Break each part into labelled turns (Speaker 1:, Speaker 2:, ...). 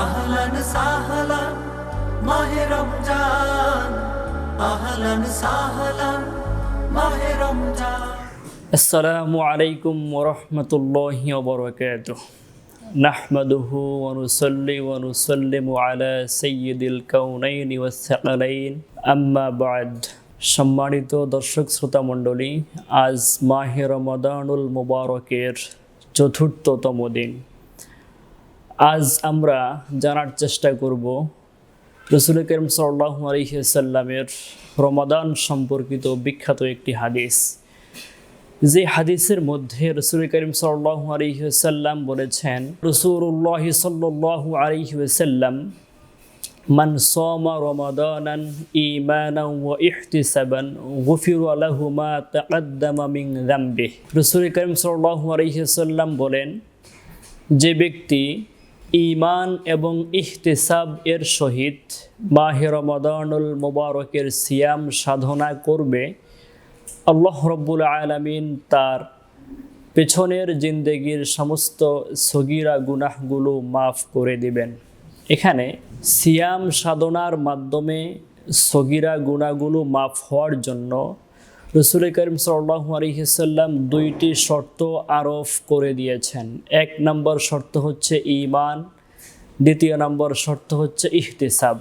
Speaker 1: আহলান মাহে রমজান। মাহে রমজান।
Speaker 2: আলাইকুম ওরহমতুল্লাহি ওবরকাত নাহমাদুহু ওয়ানুসাল্লি ওয়ানুসাল্লিমু আলা সাইয়্যিদিল কাউনাইনি ওয়াসসাকালাইন আম্মা বাদ। সম্মানিত দর্শক শ্রোতা মণ্ডলী, আজ মাহে রমাদানুল মুবারকের চতুর্থতম দিন। আজ আমরা জানার চেষ্টা করব রসুল করিম সাল্লাহ আলহিসাল্লামের রমাদান সম্পর্কিত বিখ্যাত একটি হাদিস। যে হাদিসের মধ্যে রসুল করিম সাল্লাহ আলহিসাল্লাম বলেছেন রসুল্লাহ সাল্লাহ আলহিসাল্লাম মান সোমা রমাদানান ইমানান ওয়া ইহতিসাবান গুফিরু লাহু মা তাকাদ্দামা মিন যামবি রসুল করিম সাল্লাল্লাহু আলাইহি বলেন, যে ব্যক্তি ঈমান এবং ইহতিসাব এর সহিত মাহে রমাদানুল মুবারকের সিয়াম সাধনা করবে আল্লাহ রব্বুল আলামিন তার পেছনের জিন্দেগির সমস্ত সগিরা গুনাহগুলো মাফ করে দিবেন। এখানে সিয়াম সাধনার মাধ্যমে সগিরা গুণাগুলো মাফ হওয়ার জন্য রসুল করিম সাল্লাহ আলহিসাল্লাম দুইটি শর্ত আরোপ করে দিয়েছেন। এক নম্বর শর্ত হচ্ছে ইমান দ্বিতীয় নম্বর শর্ত হচ্ছে ইহতিসাব।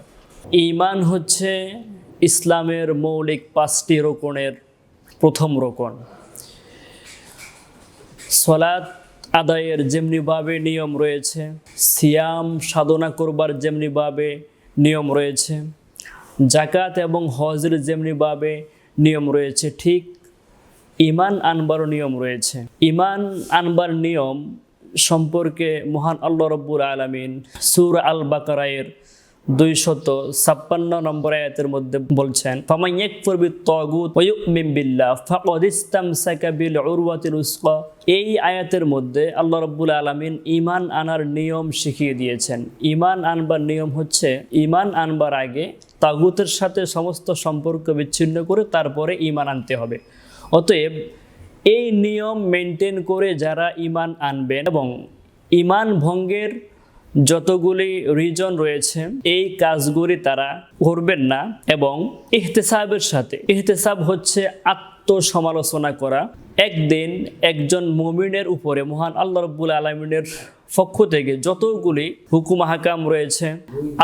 Speaker 2: ইমান হচ্ছে ইসলামের মৌলিক পাঁচটি রোকনের প্রথম রোকন। সলাৎ আদায়ের যেমনিভাবে নিয়ম রয়েছে, সিয়াম সাধনা করবার যেমনিভাবে নিয়ম রয়েছে জাকাত এবং হজের যেমনিভাবে নিয়ম রয়েছে, ঠিক ইমান আনবার নিয়ম রয়েছে। ইমান আনবার নিয়ম সম্পর্কে মহান আল্লাহ রব্বুর আলমিন সুর আল বাকারায়ের দুইশত ছাপ্পান্ন নম্বর আয়াতের মধ্যে বলছেন ফামাইয়াক ফরবি তগুত ওয়ুমিন বিল্লাহ, ফাকাদ ইসতামসাকা বিল উরওয়াতিল উসকা এই আয়াতের মধ্যে আল্লাহ রব্বুল আলামিন ঈমান আনার নিয়ম শিখিয়ে দিয়েছেন। ঈমান আনবার নিয়ম হচ্ছে, ঈমান আনবার আগে তাগুতের সাথে সমস্ত সম্পর্ক বিচ্ছিন্ন করে তারপরে ঈমান আনতে হবে। অতএব এই নিয়ম মেনটেন করে যারা ঈমান আনবেন এবং ঈমান ভঙ্গের যতগুলি রিজন রয়েছে, এই কাজগুলি তারা করবেন না এবং ইহতেসাবের সাথে। ইহতেসাব হচ্ছে আত্মসমালোচনা করা। একদিন একজন মুমিনের উপরে, মহান আল্লাহ রব্বুল আলমিনের পক্ষ থেকে যতগুলি হুকুম হাকাম রয়েছে,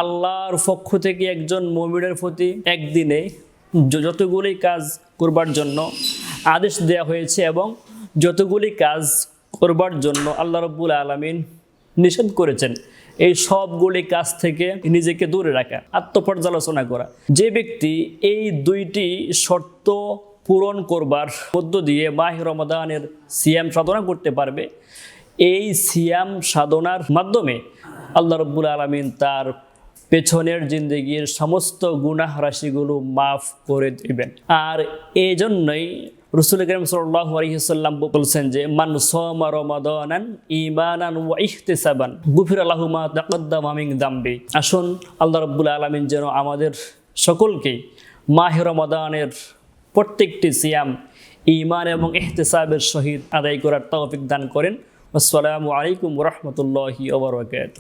Speaker 2: আল্লাহর পক্ষ থেকে একজন মুমিনের প্রতি একদিনে যতগুলি কাজ করবার জন্য আদেশ দেওয়া হয়েছে এবং যতগুলি কাজ করবার জন্য আল্লাহ রব্বুল আলমিন নিষেধ করেছেন। এই সবগুলি কাজ থেকে নিজেকে দূরে রাখা, আত্মপর্যালোচনা করা। যে ব্যক্তি এই দুইটি শর্ত পূরণ করবার মধ্য দিয়ে মাহ রমাদানের সিয়াম সাধনা করতে পারবে, এই সিয়াম সাধনার মাধ্যমে আল্লাহ রব্বুল আলমিন তার পেছনের জিন্দগির সমস্ত গুনাহ রাশিগুলো মাফ করে দিবেন। আর এই জন্যই রসুল করিম সাল্লাহ আলহিসাল্লাম বলছেন যে, মান সোমা রমাদানান ইমানান ওয়া ইহতিসাবান গুফির আল্লাহুমা তাকদ্দাম আমিং দাম্বি। আসুন, আল্লাহ রব্বুল আলমিন যেন আমাদের সকলকে মাহে রমাদানের প্রত্যেকটি সিয়াম ইমান এবং ইহতিসাবের সহিত আদায় করার তৌফিক দান করেন। আসসালামু আলাইকুম রহমতুল্লাহি ওবরাকাত